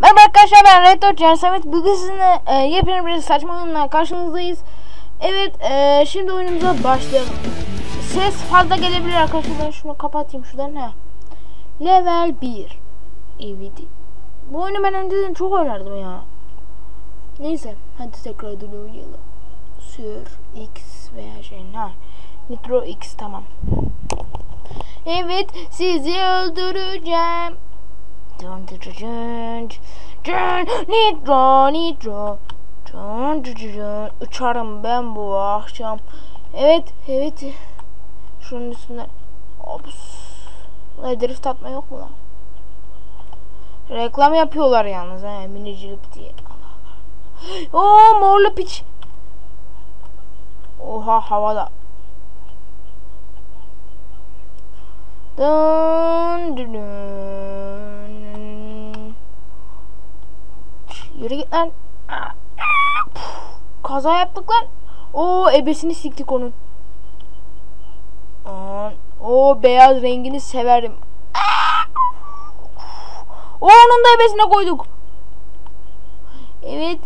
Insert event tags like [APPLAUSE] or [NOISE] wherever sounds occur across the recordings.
Merhaba arkadaşlar ben Red Dot Samet. Bugün sizinle e, yepyeni bir saçma oyunla karşınızdayız. Evet e, şimdi oyunumuza başlayalım. Ses fazla gelebilir arkadaşlar. Ben şunu kapatayım şuradan. Ha. Level 1. Evet. Bu oyunu ben önceden çok oynardım ya. Neyse hadi tekrar oynayalım. Sür X veya şey ha. Nitro X tamam. Evet sizi öldüreceğim. Dun dun dun dun. Dun, Nitro nitro. Dun dun dun dun. Uçarım ben bu akşam. Evet evet. Şunun üstünden. Ops. Drift atma yok mu lan? Reklam yapıyorlar yalnız he minicilik diye. [GASPS] Oo morlu piç. Oha havada. Dın dın dın. Yürü git lan. Kaza yaptık lan. Oo ebesini siktik onun. O beyaz rengini severim. O onun da ebesine koyduk. Evet.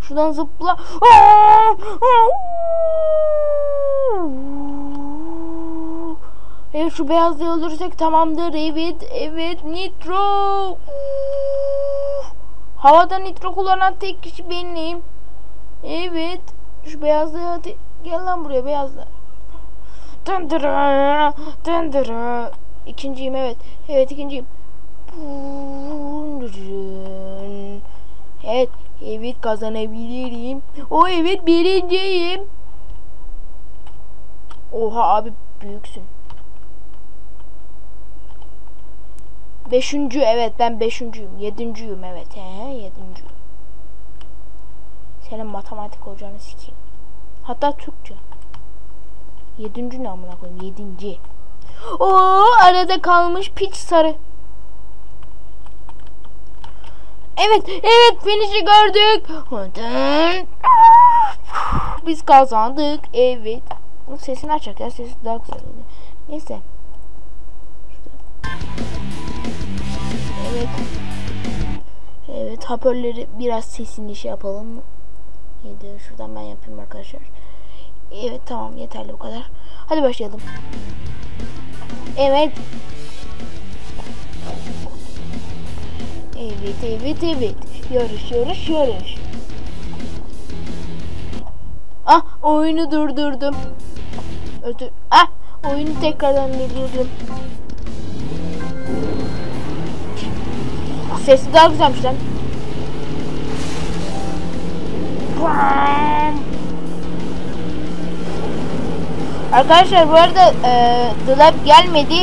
Şuradan zıpla. Evet şu beyazlığı öldürsek tamamdır. Evet evet nitro. Havada nitro kullanan tek kişi benim. Evet. Şu beyazlığı hadi. Gel lan buraya beyazlı. Dındırı. Dındırı. İkinciyim evet. Evet ikinciyim. Evet. Evet kazanabilirim. O evet birinciyim. Oha abi büyüksün. Beşinci evet ben beşinciyim. Yedinciyim evet. He yedinciyim. Senin matematik hocanı sikeyim. Hatta Türkçe. Yedinci ne amına koyayım? Yedinci. Oo arada kalmış piç sarı. Evet, evet finish'i gördük. Biz kazandık. Evet. Bunun sesini açacak ya. Sesi daha güzel. Neyse. Evet. Evet hoparlörleri biraz sesini şey yapalım. Yedi. Şuradan ben yapayım arkadaşlar. Evet tamam yeterli bu kadar. Hadi başlayalım. Evet. Evet evet evet. Yarış yarış yarış. Ah oyunu durdurdum. Ötür. Ah oyunu tekrardan durdurdum. Sesi daha güzelmiş lan. Arkadaşlar bu arada e, The Lab gelmedi.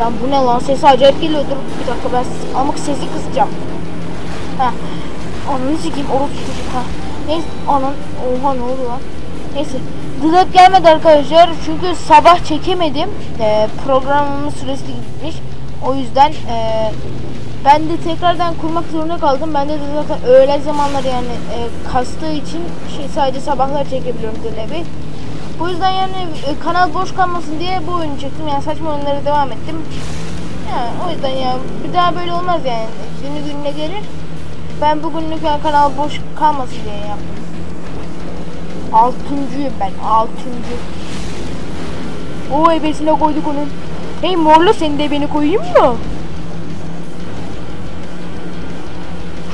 Lan bu ne lan sesi acayip geliyordur. Bir dakika ben amık sesi kısacağım. Ha. Ananı sikeyim orası çocuk ha. Neyse anan oha ne oldu lan. Neyse. The Lab gelmedi arkadaşlar çünkü sabah çekemedim. E, programımın süresi gitmiş. O yüzden e, ben de tekrardan kurmak zorunda kaldım. Ben de zaten öğle zamanları yani e, kastığı için şey sadece sabahlar çekebiliyorum Delebi. Bu yüzden yani e, kanal boş kalmasın diye bu oyunu çektim. Yani saçma oyunlara devam ettim. Yani o yüzden ya bir daha böyle olmaz yani. Günü gününe gelir. Ben bugünlük yani kanal boş kalmasın diye yaptım. Altıncıyım ben. Altıncı. O ebesine koyduk onun. Hey morlu seni de beni koyayım mı?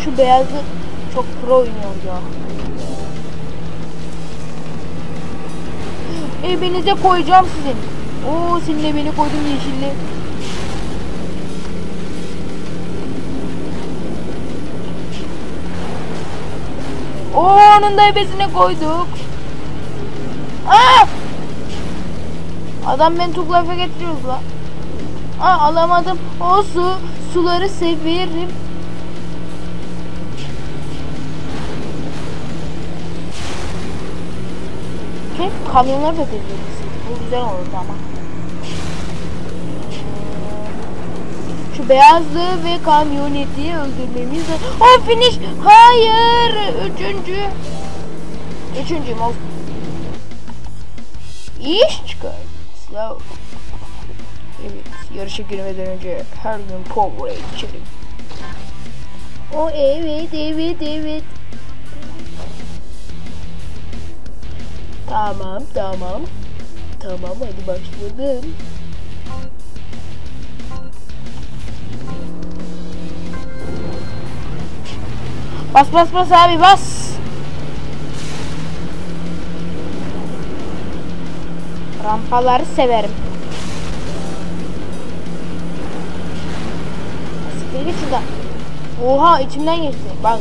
Şu beyazı çok pro oynuyor ya. Evinize koyacağım sizin. Oo seninle beni koydum yeşilli. Oo onun da ebesine koyduk. Aa! Adam beni tuklafa getiriyoruz la. Aa alamadım. O su. Suları severim. Hep kamyonlar da deviririz. Bu güzel olurdu ama. Şu beyazlığı ve kamyoneti öldürmemiz de... Oh finish! Hayır! Üçüncü. Üçüncüyüm olsun. İş çıkar. Slow. Evet. Yarışa girmeden önce her gün Powerade içelim. O evet evet evet. Tamam tamam. Tamam hadi başlayalım. Bas bas bas abi bas. Rampaları severim. Siktir git şuradan. Oha içimden geçti. Bak.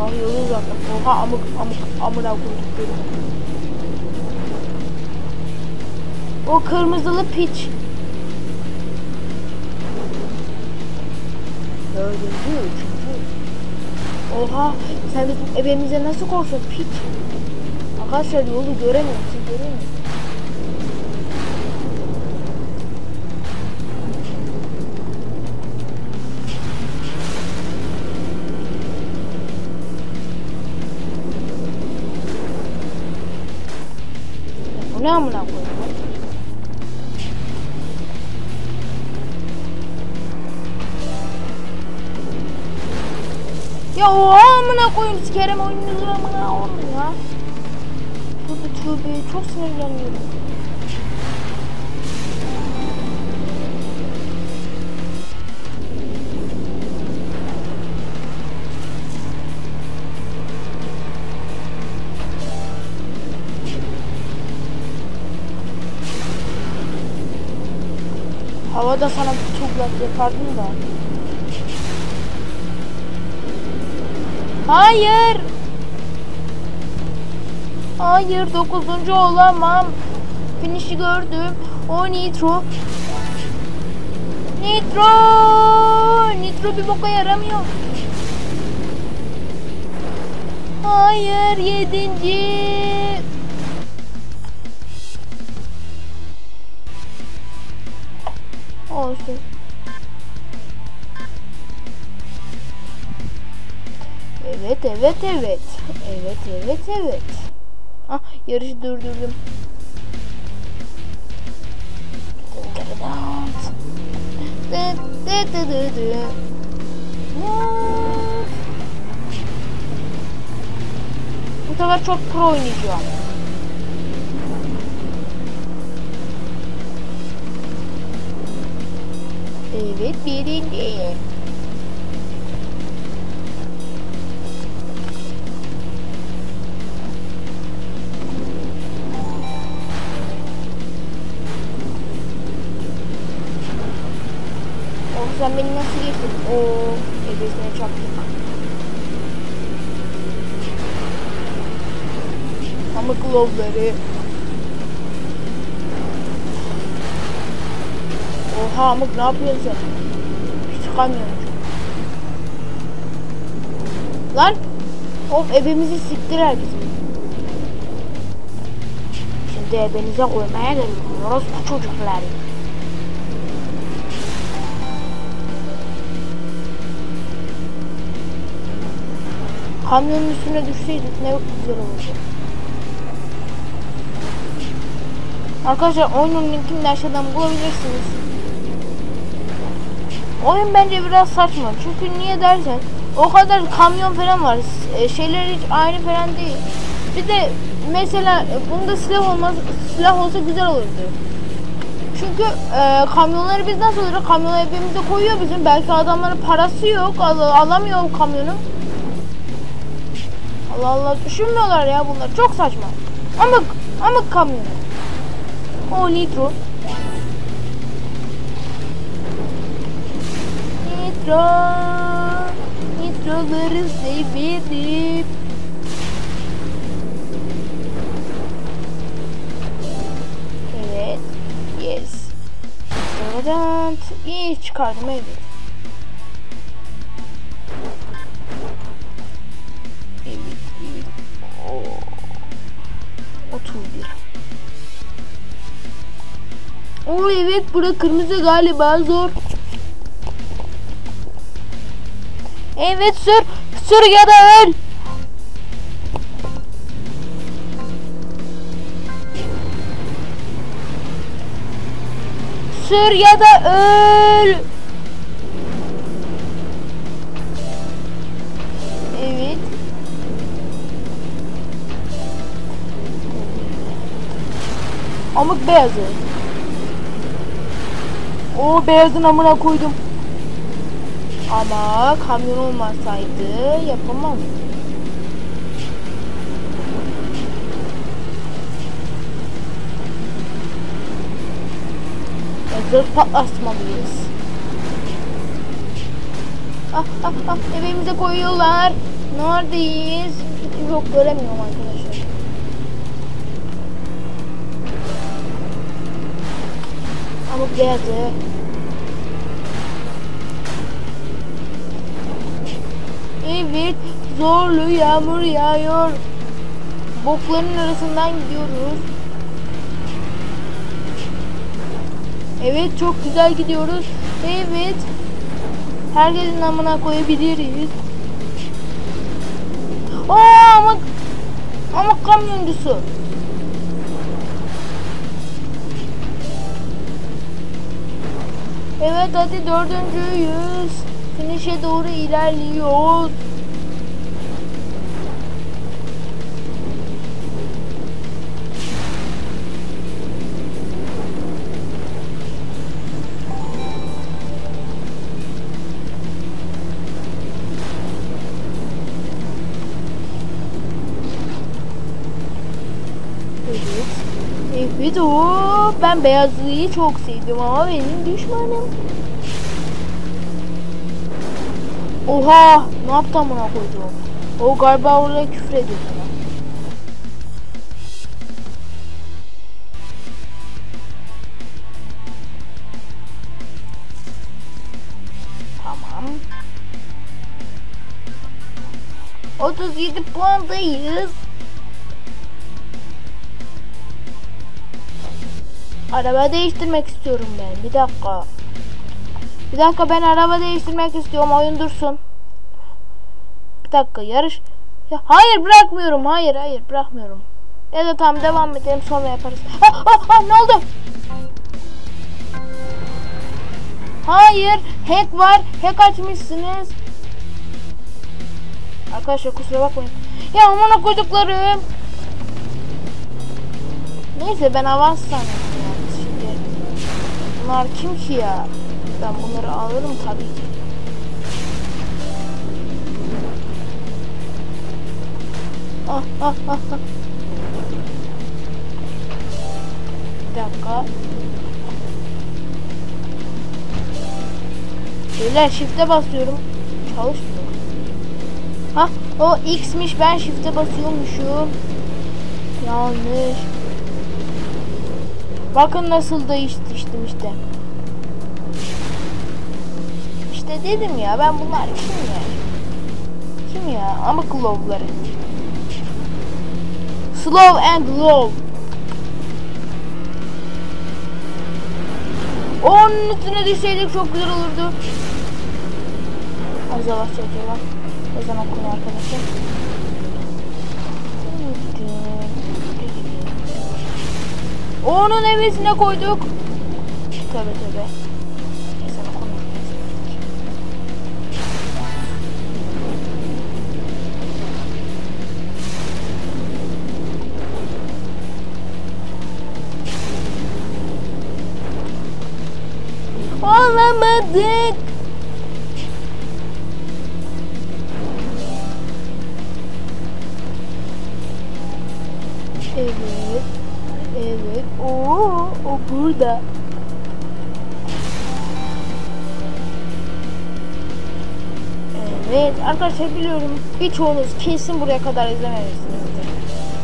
Abi yolu uzattım. Oha amık amık amına koyduklarım. O kırmızılı piç. Dördüncü, üçüncü. Oha sen bizim ebemize nasıl koştun piç? Arkadaşlar yolu göremiyorum. Siz görüyor ne amına koyayım? Ya o amına koyayım sikerim oyununuzu amına oğlum ya. Tövbe tövbe çok sinirleniyorum. Havada sana bir tuğlak yapardım da. Hayır. Hayır dokuzuncu olamam. Finish'i gördüm. O nitro. Nitro. Nitro bir boka yaramıyor. Hayır yedinci. Evet evet evet. Evet evet evet. Ah yarışı durdurdum. Bu sefer çok pro oynayacağım. Evet birinci. Sen beni nasıl geçtin? Oo, ebesine çarptık. Pamuk lovları. Oha amık ne yapıyorsun sen? Hiç çıkamıyorum. Lan! Of ebemizi siktirer bizim. Şimdi ebenize koymaya geliyorum. Orospu çocukları. Kamyonun üstüne düşseydik ne güzel olurdu. Arkadaşlar oyunun linkini de aşağıdan bulabilirsiniz. Oyun bence biraz saçma. Çünkü niye dersen o kadar kamyon falan var. E, Şeyler hiç aynı falan değil. Bir de mesela e, bunda silah olmaz. Silah olsa güzel olurdu. Çünkü e, kamyonları biz nasıl alırız? Kamyonu evimize koyuyor bizim. Belki adamların parası yok. Al alamıyor o kamyonu. Allah Allah düşünmüyorlar ya bunlar. Çok saçma. Amık. Amık kamyonu. O nitro. Nitro. Nitroları severim. Evet. Yes. Deodorant. İyi çıkardım. Evet, Oo evet bura kırmızı galiba zor. Evet sür. Sür ya da öl. Sür ya da öl. Evet. Amık beyazı. O beyazın amına koydum. Ama kamyon olmasaydı yapamam. Egzoz patlatmalıyız. Ah ah ah evimize koyuyorlar. Neredeyiz? Yok göremiyorum arkadaşlar. Ama geldi. Evet, zorlu yağmur yağıyor. Bokların arasından gidiyoruz. Evet, çok güzel gidiyoruz. Evet. Herkesin amına koyabiliriz. Aa ama ama kamyoncusu. Evet hadi dördüncüyüz. Finish'e doğru ilerliyoruz. Evet. O ben beyazlıyı çok sevdim ama benim düşmanım. Oha ne yaptı amına koydu o? O galiba oraya küfür ediyor bana. Tamam. 37 puandayız. Araba değiştirmek istiyorum ben. Bir dakika. Bir dakika ben araba değiştirmek istiyorum. Oyun dursun. Bir dakika yarış. Ya, hayır bırakmıyorum. Hayır hayır bırakmıyorum. Ya da tamam devam edelim sonra yaparız. Ah, ah, ah, ne oldu? Hayır hack var. Hack açmışsınız. Arkadaşlar kusura bakmayın. Ya amına koyduklarım. Neyse ben avans sanıyorum şimdi. Bunlar kim ki ya? Ben bunları alırım tabii ki. Ah ah ah ah. Bir dakika. Beyler shift'e basıyorum. Çalışmıyor. Ha o X'miş ben shift'e basıyormuşum. Yanlış. Bakın nasıl değiştirdim işte. İşte dedim ya ben bunlar kim ya? Kim ya? Ama Glow'ları. Slow and low. Onun üstüne düşseydik çok güzel olurdu. Az yavaş çekiyorlar. Ezan okunuyor arkadaşlar. Onun evesine koyduk. Tövbe tövbe. Olamadık. Evet. Evet. Oo, o burada. Evet arkadaşlar biliyorum birçoğunuz kesin buraya kadar izlememişsinizdir.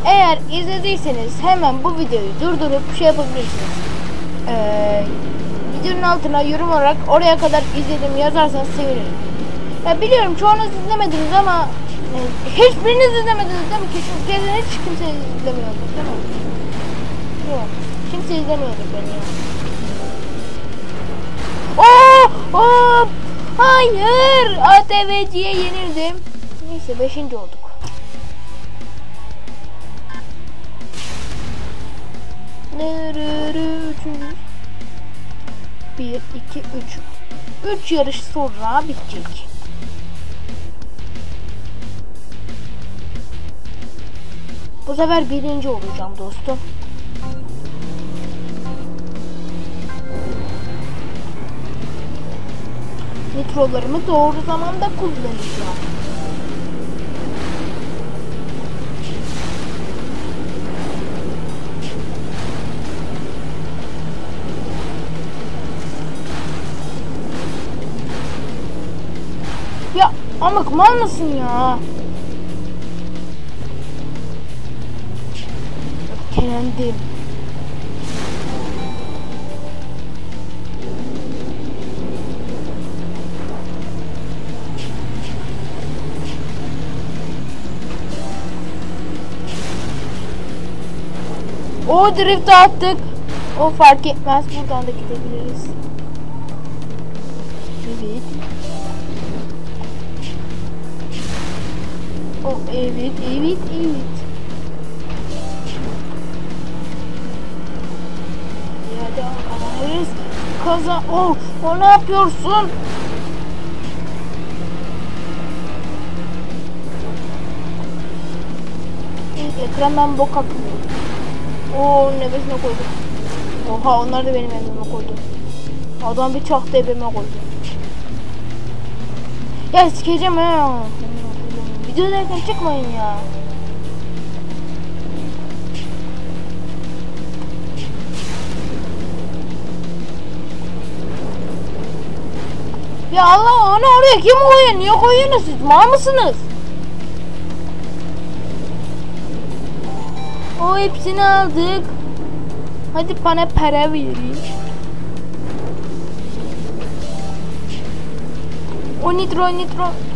Eğer izlediyseniz hemen bu videoyu durdurup şey yapabilirsiniz. Ee, videonun altına yorum olarak oraya kadar izledim yazarsanız sevinirim. Ya biliyorum çoğunuz izlemediniz ama e, hiçbiriniz izlemediniz değil mi? Kesin, kesin hiç kimse izlemiyordur değil mi? Yok. Kimse izlemiyordur beni ya. Oo! Oo! Hayır! ATV'ciye yenildim. Neyse 5. olduk. Nırırı, üçüncü. 1, 2, 3. 3 yarış sonra bitecek. Bu sefer birinci olacağım dostum. Nitrolarımı doğru zamanda kullanacağım. Ama mal mısın ya? Öfkelendim. O drift attık. O fark etmez. Buradan da gidebiliriz. Evet. Oh evet, evet, evet. Ya da kazanırız. Kazan. Oh, o ne yapıyorsun? Ekrandan bok akmıyor. Oo nefesine koydum. Oha onlar da benim elime koydu. Adam bir çaktı ebeme koydu. Ya sikeceğim ha. Videodayken çıkmayın ya. Ya Allah onu oraya kim koyuyor? Niye koyuyorsunuz siz? Mal mısınız? O hepsini aldık. Hadi bana para verin. O nitro nitro.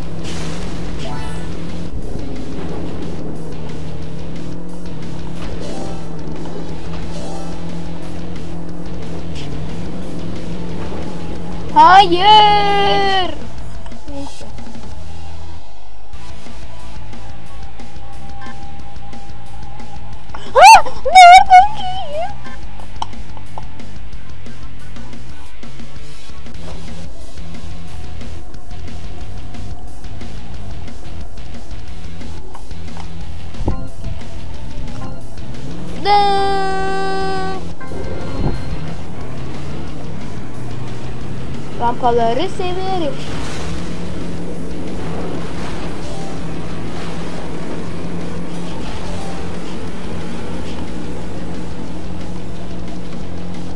Hayır. Rampaları severim.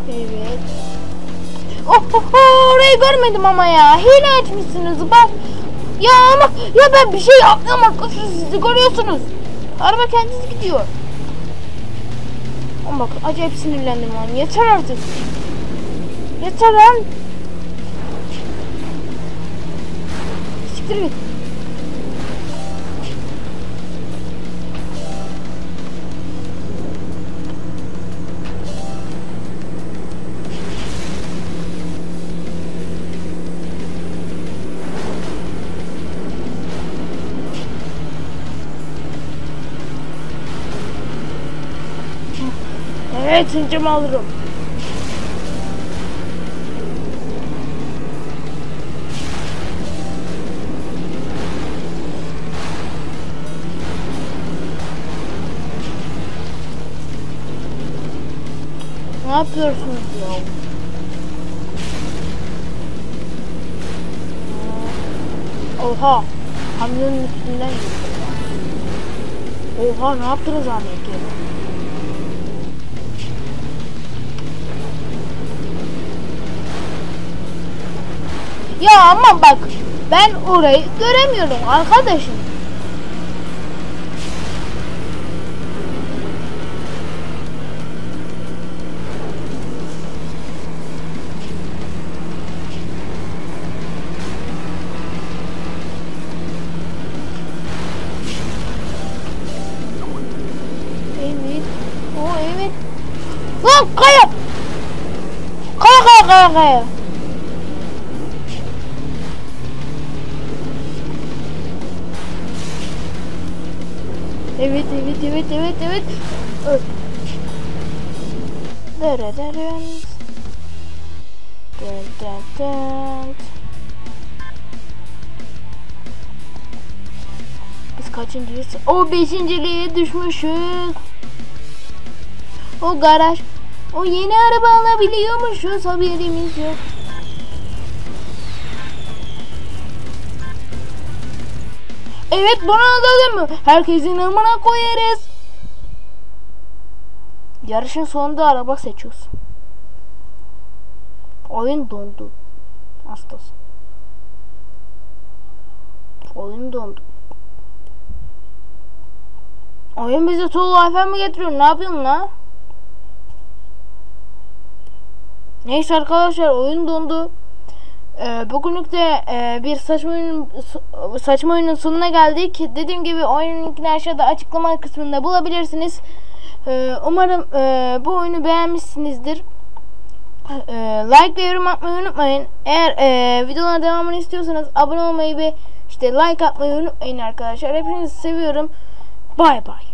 Evet. Oh, oh, oh, orayı görmedim ama ya. Hile açmışsınız bak. Ya ama ya ben bir şey yapmıyorum arkadaşlar siz de görüyorsunuz. Araba kendisi gidiyor. Ama bak acayip sinirlendim lan. Yeter artık. Yeter lan. Git. Evet zincirimi alırım. Yapıyorsunuz ya? Oha! Kamyonun üstünden geçiyor. Oha ne yaptınız Ahmet ya? Ya ama bak ben orayı göremiyorum arkadaşım. Kaya. Evet evet evet evet evet. Dırırırın. Dın dın dın. Biz kaçıncıyız? O beşinciliğe düşmüşüz. O garaj. O yeni araba alabiliyormuşuz haberimiz yok. Evet bana alalım mı? Herkesin amına koyarız. Yarışın sonunda araba seçiyorsun. Oyun dondu. Hastası. Oyun dondu. Oyun bize Tool Wi-Fi mi getiriyor? Ne yapıyorsun la? Neyse arkadaşlar oyun dondu. Ee, bugünlük de e, bir saçma oyunun so- saçma oyunun sonuna geldik. Dediğim gibi oyunun linkini aşağıda açıklama kısmında bulabilirsiniz. Ee, umarım e, bu oyunu beğenmişsinizdir. Ee, like ve yorum atmayı unutmayın. Eğer e, videoların devamını istiyorsanız abone olmayı ve işte like atmayı unutmayın arkadaşlar. Hepinizi seviyorum. Bay bay.